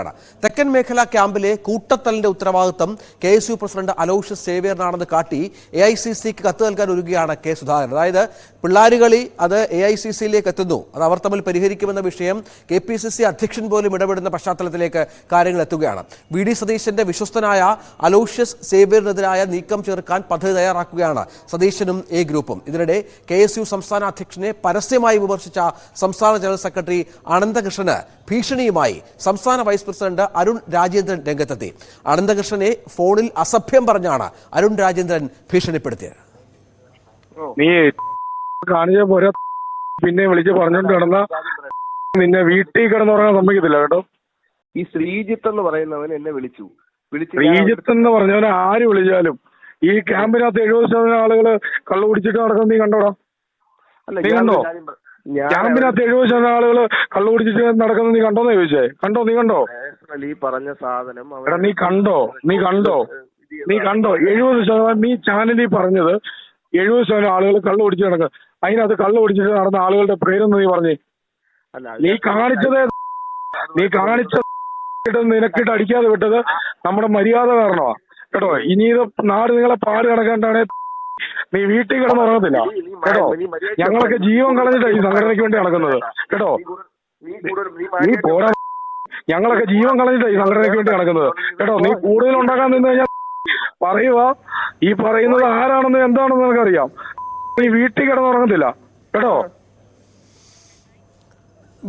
ആണ്. തെക്കൻ മേഖലാ ക്യാമ്പിലെ കൂട്ടത്തലിന്റെ ഉത്തരവാദിത്തം K S U president Aloysius സേവിയറിനാണെന്ന് കാട്ടി എ ഐ സി സിക്ക് കത്ത് നൽകാൻ ഒരുങ്ങുകയാണ് കെ സുധാകരൻ. അതായത് പിള്ളാരുകളി അത് എ ഐ സി സിയിലേക്ക് എത്തുന്നു. അത് അവർ തമ്മിൽ പരിഹരിക്കുമെന്ന വിഷയം കെ പി സി സി അധ്യക്ഷൻ പോലും ഇടപെടുന്ന പശ്ചാത്തലത്തിലേക്ക് കാര്യങ്ങൾ എത്തുകയാണ്. വി ഡി സതീശന്റെ വിശ്വസ്തനായ അലോഷ്യസ് സേവിയറിനെതിരായ നീക്കം ചേർക്കാൻ പദ്ധതി തയ്യാറാക്കുകയാണ് സതീശനും എ ഗ്രൂപ്പും. ഇതിനിടെ കെ എസ് യു സംസ്ഥാന അധ്യക്ഷനെ പരസ്യമായി വിമർശിച്ച സംസ്ഥാന ജനറൽ സെക്രട്ടറി അനന്തകൃഷ്ണന് ഭീഷണിയുമായി സംസ്ഥാന വൈസ് പ്രസിഡന്റ് അരുൺ രാജേന്ദ്രൻ രംഗത്തെത്തി. അനന്തകൃഷ്ണനെ ഫോണിൽ അസഭ്യം പറഞ്ഞാണ് അരുൺ രാജേന്ദ്രൻ ഭീഷണിപ്പെടുത്തിയത്. നീ കാണിച്ച പോരാ പിന്നെ വിളിച്ച് പറഞ്ഞോണ്ട് കിടന്ന നിന്നെ വീട്ടിൽ കിടന്നുറങ്ങാൻ സമ്മതിക്കത്തില്ല കേട്ടോ. ഈ ശ്രീജിത്ത് എന്ന് പറയുന്നവൻ എന്നെ വിളിച്ചു. വിളിച്ച് ശ്രീജിത്ത് എന്ന് പറഞ്ഞവനെ ആര് വിളിച്ചാലും ഈ ക്യാമ്പിനകത്ത് എഴുപത് ശതമാനം ആളുകൾ കള്ളു കുടിച്ചിട്ട് നടക്കുന്നത് നീ കണ്ടോടാ? അല്ല, നീ കണ്ടോ? ക്യാമ്പിനകത്ത് എഴുപത് ശതമാനം ആളുകൾ കള്ളു കുടിച്ചിട്ട് നടക്കുന്നത് നീ കണ്ടോന്ന് ചോദിച്ചേ? കണ്ടോ നീ കണ്ടോ? personally പറഞ്ഞ സാധനം എടാ നീ കണ്ടോ? നീ കണ്ടോ? നീ കണ്ടോ? എഴുപത് ശതമാനം നീ ചാനലിൽ പറഞ്ഞത് എഴുപത് ശതമാനം ആളുകൾ കള്ളു കുടിച്ച് നടക്കുക അതിനകത്ത് കള്ളു കുടിച്ചിട്ട് നടന്ന ആളുകളുടെ പേരെന്ന് നീ പറഞ്ഞേ. നീ കാണിച്ചത് നീ കാണിച്ച നിനക്കിട്ട് അടിക്കാതെ വിട്ടത് നമ്മുടെ മര്യാദ കാരണമാ. കേട്ടോ ഇനി ഇത് നാട് നിങ്ങളെ പാട് കിടക്കേണ്ടാണ് നീ വീട്ടിൽ കിടന്ന് മ- കേട്ടോ? ഞങ്ങളൊക്കെ ജീവൻ കളഞ്ഞിട്ടാ ഈ സംഘടനയ്ക്ക് വേണ്ടി നടക്കുന്നത്. കേട്ടോ? നീ പോരാ. ഞങ്ങളൊക്കെ ജീവൻ കളഞ്ഞിട്ടാ ഈ സംഘടനയ്ക്ക് വേണ്ടി നടക്കുന്നത്. കേട്ടോ? നീ കൂടുതൽ ഉണ്ടാക്കാൻ നിന്ന് കഴിഞ്ഞാൽ പറയുക ഈ പറയുന്നത് ആരാണെന്ന് എന്താണെന്ന് നിനക്കറിയാം. നീ വീട്ടിൽ കിടന്നുറങ്ങത്തില്ല കേട്ടോ?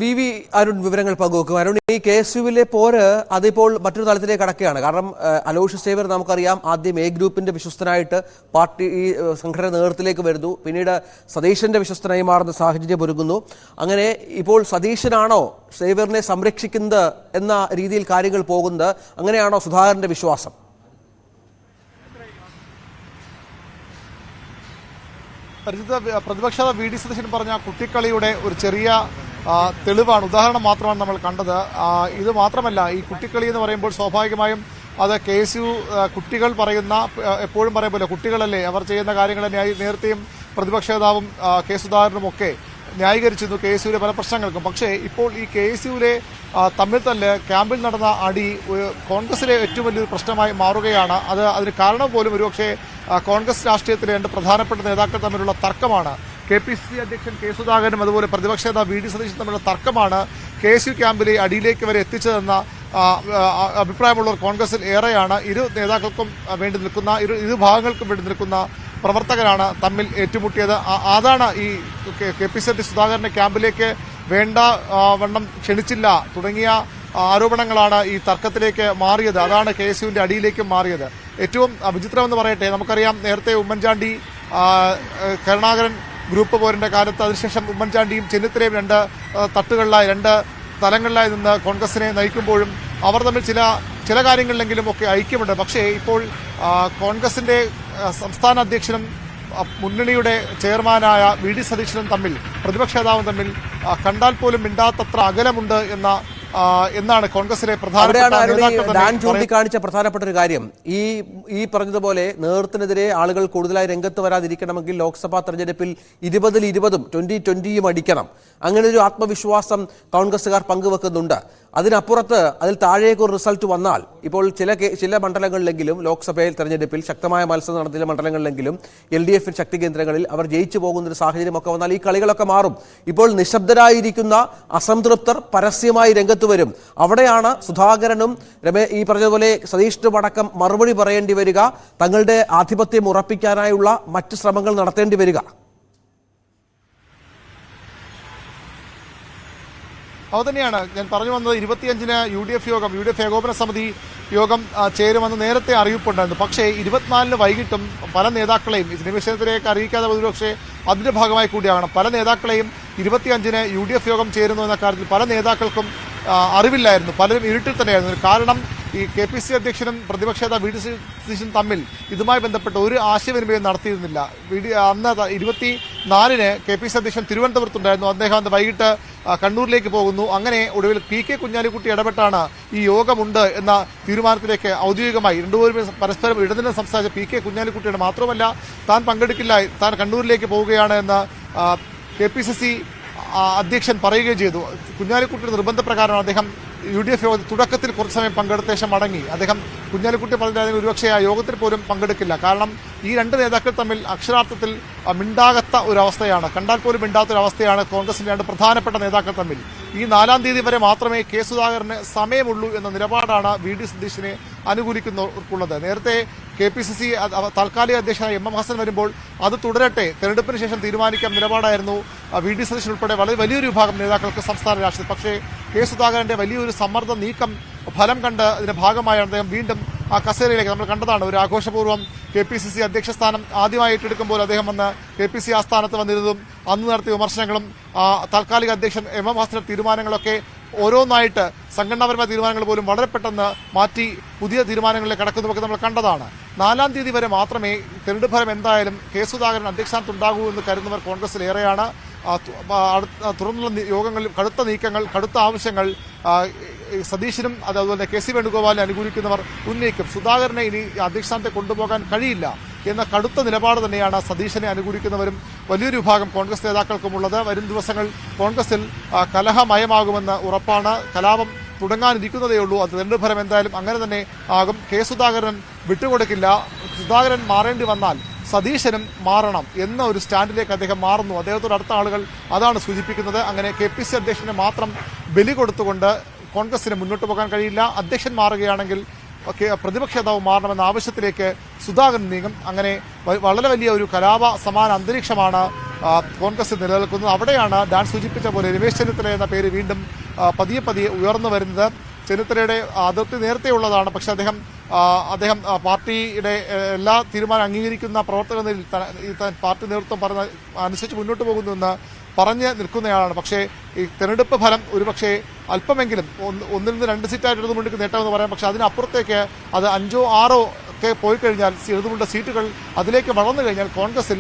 വി വി അരുൺ വിവരങ്ങൾ പങ്കുവെക്കും. അരുൺ ഈ കെ എസ് യുവിലെ പോര് അതിപ്പോൾ മറ്റൊരു തലത്തിലേക്ക് കടക്കുകയാണ്. കാരണം അലോഷ് സേവർ നമുക്കറിയാം ആദ്യം എ ഗ്രൂപ്പിന്റെ വിശ്വസ്തനായിട്ട് പാർട്ടി ഈ സംഘടന നേതൃത്വത്തിലേക്ക് വരുന്നു. പിന്നീട് സതീശന്റെ വിശ്വസ്തനായി മാറുന്ന സാഹചര്യം ഒരുങ്ങുന്നു. അങ്ങനെ ഇപ്പോൾ സതീശനാണോ സേവറിനെ സംരക്ഷിക്കുന്നത് എന്ന രീതിയിൽ കാര്യങ്ങൾ പോകുന്നത്? അങ്ങനെയാണോ സുധാകരന്റെ വിശ്വാസം? പ്രതിപക്ഷ വി ഡി സതീശൻ പറഞ്ഞ കുട്ടിക്കളിയുടെ ഒരു ചെറിയ തെളിവാണ്. ഉദാഹരണം മാത്രമാണ് നമ്മൾ കണ്ടത്. ഇത് മാത്രമല്ല ഈ കുട്ടിക്കളി എന്ന് പറയുമ്പോൾ സ്വാഭാവികമായും അത് കെ എസ് യു കുട്ടികൾ പറയുന്ന എപ്പോഴും പറയുമ്പോൾ കുട്ടികളല്ലേ അവർ ചെയ്യുന്ന കാര്യങ്ങളെ ന്യായ നേരത്തെയും പ്രതിപക്ഷ നേതാവും കെ സുധാകരനും ഒക്കെ ന്യായീകരിച്ചിരുന്നു കെ എസ് യുവിലെ പല പ്രശ്നങ്ങൾക്കും. പക്ഷേ ഇപ്പോൾ ഈ കെ എസ് യുവിലെ തമ്മിൽ തല്ല് ക്യാമ്പിൽ നടന്ന അടി കോൺഗ്രസിലെ ഏറ്റവും വലിയൊരു പ്രശ്നമായി മാറുകയാണ്. അത് അതിന് കാരണം പോലും ഒരുപക്ഷെ കോൺഗ്രസ് രാഷ്ട്രീയത്തിലെ രണ്ട് പ്രധാനപ്പെട്ട നേതാക്കൾ തമ്മിലുള്ള തർക്കമാണ്. കെ പി സി സി അധ്യക്ഷൻ കെ സുധാകരനും അതുപോലെ പ്രതിപക്ഷ നേതാവ് വി ഡി സതീശൻ തമ്മിലുള്ള തർക്കമാണ് കെ എസ് യു ക്യാമ്പിലെ അടിയിലേക്ക് വരെ എത്തിച്ചതെന്ന അഭിപ്രായമുള്ളവർ കോൺഗ്രസിൽ ഏറെയാണ്. ഇരു നേതാക്കൾക്കും വേണ്ടി നിൽക്കുന്ന ഇരു ഇരു ഭാഗങ്ങൾക്കും വേണ്ടി നിൽക്കുന്ന പ്രവർത്തകരാണ് തമ്മിൽ ഏറ്റുമുട്ടിയത്. അതാണ് ഈ കെ- പി സി അധ്യക്ഷൻ ക്യാമ്പിലേക്ക് വേണ്ട വണ്ണം ക്ഷണിച്ചില്ല. തുടങ്ങിയ ആരോപണങ്ങളാണ് ഈ തർക്കത്തിലേക്ക് മാറിയത്. അതാണ് കെ എസ് യുവിന്റെ അടിയിലേക്ക് മാറിയത്. ഏറ്റവും വിചിത്രമെന്ന് പറയട്ടെ നമുക്കറിയാം നേരത്തെ ഉമ്മൻചാണ്ടി കരുണാകരൻ ഗ്രൂപ്പ് പോരിന്റെ കാലത്ത് അതിനുശേഷം ഉമ്മൻചാണ്ടിയും ചെന്നിത്തലയും രണ്ട് തട്ടുകളിലായി രണ്ട് തലങ്ങളിലായി നിന്ന് കോൺഗ്രസിനെ നയിക്കുമ്പോഴും അവർ തമ്മിൽ ചില ചില കാര്യങ്ങളിലെങ്കിലും ഒക്കെ ഐക്യമുണ്ട്. പക്ഷേ ഇപ്പോൾ കോൺഗ്രസിന്റെ സംസ്ഥാന അധ്യക്ഷനും മുന്നണിയുടെ ചെയർമാനായ വി ഡി സതീശനും തമ്മിൽ പ്രതിപക്ഷ നേതാവും തമ്മിൽ കണ്ടാൽ പോലും മിണ്ടാത്തത്ര അകലമുണ്ട് എന്ന എന്നാണ് കോൺഗ്രസിലെ പ്രധാന ചൂണ്ടിക്കാണിച്ച പ്രധാനപ്പെട്ട ഒരു കാര്യം. ഈ ഈ പറഞ്ഞതുപോലെ നേതൃത്വത്തിനെതിരെ ആളുകൾ കൂടുതലായി രംഗത്ത് വരാതിരിക്കണമെങ്കിൽ ലോക്സഭാ തെരഞ്ഞെടുപ്പിൽ ഇരുപതിൽ ഇരുപതും ട്വന്റി ട്വന്റിയും അടിക്കണം. അങ്ങനെ ഒരു ആത്മവിശ്വാസം കോൺഗ്രസുകാർ പങ്കുവെക്കുന്നുണ്ട്. അതിനപ്പുറത്ത് അതിൽ താഴേക്ക് ഒരു റിസൾട്ട് വന്നാൽ ഇപ്പോൾ ചില ചില മണ്ഡലങ്ങളിലെങ്കിലും ലോക്സഭയിൽ തെരഞ്ഞെടുപ്പിൽ ശക്തമായ മത്സരം നടത്തിയ മണ്ഡലങ്ങളിലെങ്കിലും എൽ ഡി എഫിൽ ശക്തി കേന്ദ്രങ്ങളിൽ അവർ ജയിച്ചു പോകുന്ന ഒരു സാഹചര്യമൊക്കെ വന്നാൽ ഈ കളികളൊക്കെ മാറും. ഇപ്പോൾ നിശബ്ദരായിരിക്കുന്ന അസംതൃപ്തർ പരസ്യമായി രംഗത്ത് വരും. അവിടെയാണ് സുധാകരനും രമേ ഈ പറഞ്ഞതുപോലെ സതീഷിനും അടക്കം മറുപടി പറയേണ്ടി വരിക. തങ്ങളുടെ ആധിപത്യം ഉറപ്പിക്കാനായുള്ള മറ്റ് ശ്രമങ്ങൾ നടത്തേണ്ടി വരിക. അത് തന്നെയാണ് ഞാൻ പറഞ്ഞു വന്നത് ഇരുപത്തിയഞ്ചിന് യു ഡി എഫ് യോഗം യു ഡി എഫ് ഏകോപന സമിതി യോഗം ചേരുമെന്ന് നേരത്തെ അറിയിപ്പുണ്ടായിരുന്നു. പക്ഷേ ഇരുപത്തിനാലിന് വൈകിട്ടും പല നേതാക്കളെയും ഇതിന് വിഷയത്തിലേക്ക് അറിയിക്കാതെ ഒരുപക്ഷെ അതിന്റെ ഭാഗമായി കൂടിയാകണം. പല നേതാക്കളെയും ഇരുപത്തിയഞ്ചിന് യു ഡി എഫ് യോഗം ചേരുന്നു എന്ന കാര്യത്തിൽ പല നേതാക്കൾക്കും അറിവില്ലായിരുന്നു. പലരും ഇരുട്ടിൽ തന്നെയായിരുന്നു. കാരണം ഈ കെ പി സി അധ്യക്ഷനും പ്രതിപക്ഷ നേതാവ് വി ഡി സതീശനും തമ്മിൽ ഇതുമായി ബന്ധപ്പെട്ട് ഒരു ആശയവിനിമയം നടത്തിയിരുന്നില്ല. വി ഡി അന്ന് ഇരുപത്തി നാലിന് കെ പി സി അധ്യക്ഷൻ തിരുവനന്തപുരത്തുണ്ടായിരുന്നു അദ്ദേഹം അന്ന് വൈകിട്ട് കണ്ണൂരിലേക്ക് പോകുന്നു. അങ്ങനെ ഒടുവിൽ പി കെ കുഞ്ഞാലിക്കുട്ടി ഇടപെട്ടാണ് ഈ യോഗമുണ്ട് എന്ന തീരുമാനത്തിലേക്ക് ഔദ്യോഗികമായി രണ്ടുപേരും പരസ്പരം ഇടതിനെ സംസാരിച്ച പി കെ കുഞ്ഞാലിക്കുട്ടിയുടെ മാത്രമല്ല താൻ പങ്കെടുക്കില്ല താൻ കണ്ണൂരിലേക്ക് പോവുകയാണ് എന്ന് കെ പി സി സി അധ്യക്ഷൻ പറയുകയും ചെയ്തു. കുഞ്ഞാലിക്കുട്ടിയുടെ നിർബന്ധപ്രകാരമാണ് അദ്ദേഹം യു ഡി എഫ് യോഗ തുടക്കത്തിൽ കുറച്ച് സമയം പങ്കെടുത്ത ശേഷം മടങ്ങി. അദ്ദേഹം കുഞ്ഞാലിക്കുട്ടി പറഞ്ഞാൽ ഒരുപക്ഷെ ആ യോഗത്തിൽ പോലും പങ്കെടുക്കില്ല. കാരണം ഈ രണ്ട് നേതാക്കൾ തമ്മിൽ അക്ഷരാർത്ഥത്തിൽ മിണ്ടാകത്ത ഒരവസ്ഥയാണ്. കണ്ടാൽ പോലും മിണ്ടാത്ത ഒരു അവസ്ഥയാണ് കോൺഗ്രസിന്റെ രണ്ട് പ്രധാനപ്പെട്ട നേതാക്കൾ തമ്മിൽ. ഈ നാലാം തീയതി വരെ മാത്രമേ കെ സുധാകരന് സമയമുള്ളൂ എന്ന നിലപാടാണ് വി ഡി സതീശിനെ അനുകൂലിക്കുന്നവർക്കുള്ളത് നേരത്തെ കെ പി സി സി താൽക്കാലിക അധ്യക്ഷനായ എം എം ഹസൻ വരുമ്പോൾ അത് തുടരട്ടെ. തെരഞ്ഞെടുപ്പിന് ശേഷം തീരുമാനിക്കാം നിലപാടായിരുന്നു. വി. ഡി. സതീശൻ ഉൾപ്പെടെ വളരെ വലിയൊരു വിഭാഗം നേതാക്കൾക്ക് സംസ്ഥാന രാഷ്ട്രീയത്തിൽ. പക്ഷേ കെ. സുധാകരന്റെ വലിയൊരു സമ്മർദ്ദ നീക്കം ഫലം കണ്ട് അതിന്റെ ഭാഗമായാണ് അദ്ദേഹം വീണ്ടും ആ കസേരയിലേക്ക് നമ്മൾ കണ്ടതാണ്. ഒരു ആഘോഷപൂർവം കെ പി സി സി അധ്യക്ഷ സ്ഥാനം ആദ്യമായി ഏറ്റെടുക്കുമ്പോൾ അദ്ദേഹം വന്ന് കെ പി സി ആസ്ഥാനത്ത് വന്നിരുന്നതും അന്ന് നടത്തിയ വിമർശനങ്ങളും താൽക്കാലിക അധ്യക്ഷൻ എം എം ഹസന്റെ തീരുമാനങ്ങളൊക്കെ ഓരോന്നായിട്ട് സംഘടനാപരമായ തീരുമാനങ്ങൾ പോലും വളരെ പെട്ടെന്ന് മാറ്റി പുതിയ തീരുമാനങ്ങളിലേക്ക് കടക്കുന്നതൊക്കെ നമ്മൾ കണ്ടതാണ്. നാലാം തീയതി വരെ മാത്രമേ തെരഞ്ഞെടുപ്പ് ഫലം എന്തായാലും കെ സുധാകരൻ അധ്യക്ഷസ്ഥാനത്തുണ്ടാകൂ എന്ന് കരുതുന്നവർ കോൺഗ്രസിലേറെയാണ് തുറന്നുള്ള യോഗങ്ങളിൽ കടുത്ത നീക്കങ്ങൾ കടുത്ത ആവശ്യങ്ങൾ സതീശനും അത് അതുപോലെ കെ സി വേണുഗോപാലിനെ അനുകൂലിക്കുന്നവർ ഉന്നയിക്കും. സുധാകരനെ ഇനി അധ്യക്ഷസ്ഥാനത്തെ കൊണ്ടുപോകാൻ കഴിയില്ല എന്ന കടുത്ത നിലപാട് തന്നെയാണ് സതീശനെ അനുകൂലിക്കുന്നവരും വലിയൊരു വിഭാഗം കോൺഗ്രസ് നേതാക്കൾക്കുമുള്ളത്. വരും ദിവസങ്ങൾ കോൺഗ്രസിൽ കലഹമയമാകുമെന്ന് ഉറപ്പാണ്. കലാപം തുടങ്ങാനിരിക്കുന്നതേ ഉള്ളൂ. അത് തെരഞ്ഞെടുപ്പ് ഫലം എന്തായാലും അങ്ങനെ തന്നെ ആകും. കെ സുധാകരൻ വിട്ടുകൊടുക്കില്ല. സുധാകരൻ മാറേണ്ടി വന്നാൽ സതീശനും മാറണം എന്ന ഒരു സ്റ്റാൻഡിലേക്ക് അദ്ദേഹം മാറുന്നു. അദ്ദേഹത്തോട് അടുത്ത ആളുകൾ അതാണ് സൂചിപ്പിക്കുന്നത്. അങ്ങനെ കെ പി സി അധ്യക്ഷനെ മാത്രം ബലി കൊടുത്തുകൊണ്ട് കോൺഗ്രസിന് മുന്നോട്ട് പോകാൻ കഴിയില്ല. അധ്യക്ഷൻ മാറുകയാണെങ്കിൽ പ്രതിപക്ഷ നേതാവ് മാറണമെന്ന ആവശ്യത്തിലേക്ക് സുധാകരൻ നീങ്ങും. അങ്ങനെ വളരെ വലിയ ഒരു കലാപ സമാന അന്തരീക്ഷമാണ് കോൺഗ്രസ് നിലനിൽക്കുന്നത്. അവിടെയാണ് ഡാൻ സൂചിപ്പിച്ച പോലെ രമേശ് ചെന്നിത്തല എന്ന പേര് വീണ്ടും പതിയെ പതിയെ ഉയർന്നു വരുന്നത്. ചെന്നിത്തലയുടെ അതിർത്തി നേരത്തെ ഉള്ളതാണ്. പക്ഷേ അദ്ദേഹം അദ്ദേഹം പാർട്ടിയുടെ എല്ലാ തീരുമാനം അംഗീകരിക്കുന്ന പ്രവർത്തക നിലയിൽ ഈ പാർട്ടി നേതൃത്വം പറഞ്ഞ അനുസരിച്ച് മുന്നോട്ട് പോകുന്നുവെന്ന് പറഞ്ഞ് നിൽക്കുന്നയാളാണ്. പക്ഷേ ഈ തെരഞ്ഞെടുപ്പ് ഫലം ഒരുപക്ഷെ അല്പമെങ്കിലും ഒന്ന് ഒന്നിൽ നിന്ന് രണ്ട് സീറ്റായിട്ട് ഇടതുമുണ്ടിക്ക് നേട്ടമെന്ന് പറയാം. പക്ഷേ അതിനപ്പുറത്തേക്ക് അത് അഞ്ചോ ആറോ ഒക്കെ പോയി കഴിഞ്ഞാൽ ഇടതുമുണ്ട സീറ്റുകൾ അതിലേക്ക് വളർന്നു കഴിഞ്ഞാൽ കോൺഗ്രസിൽ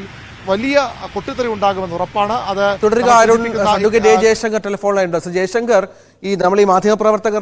വലിയ പൊട്ടിത്തെറി ഉണ്ടാകുമെന്ന് ഉറപ്പാണ്. അത് തുടരുക ജയശങ്കർ ടെലിഫോൺ ലൈനുണ്ട് ജയശങ്കർ ഈ നമ്മൾ ഈ മാധ്യമപ്രവർത്തകർ